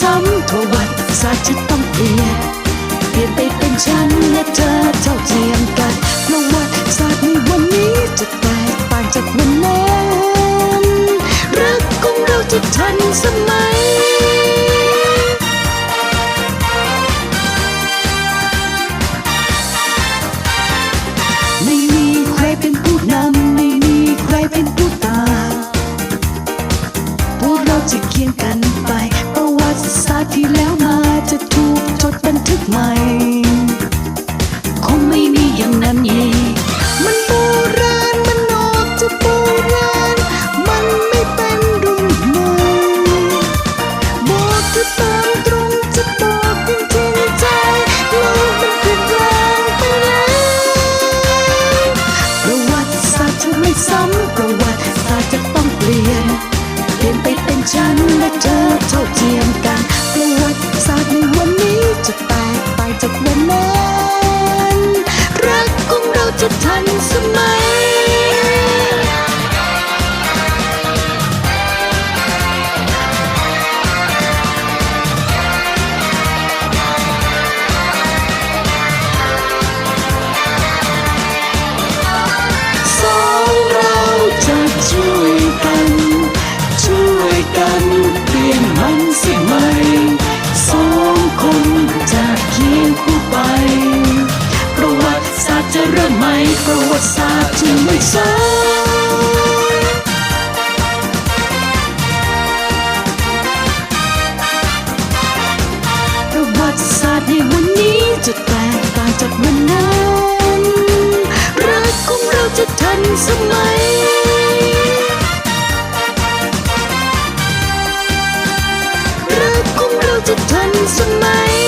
ซ้ำทวัดศาสตร์จะต้องเปลี่ยนเปลี่ยนไปเป็นฉันและเธอเท่าเทียมกันเราะว่าศาสตร์ในวันนี้จะแตกต่างจากวันนั้นรักของเราจะทันสมัย ที่แล้วมาจะถูกจดบันทึกใหม่ คงไม่มีอย่างนั้นอีมันโบราณมันนอกจะโบราณมันไม่เป็นรุ่นใหม่บอกจะตามตรงจะบอกจริงจริงใจโลกมันเปลี่ยนแปลงไปแล้วประวัติศาสตร์จะไม่ซ้ำประวัติศาสตร์จะต้องเปลี่ยนเปลี่ยนไปเป็นฉันและเธอเท่าเทียม ประวัติศาสตร์ที่ไม่ซ้ำติศาสตร์ในวันนี้จะแตกต่างจากวันนั้น รักของเราจะทันสมัย รักของเราจะทันสมัย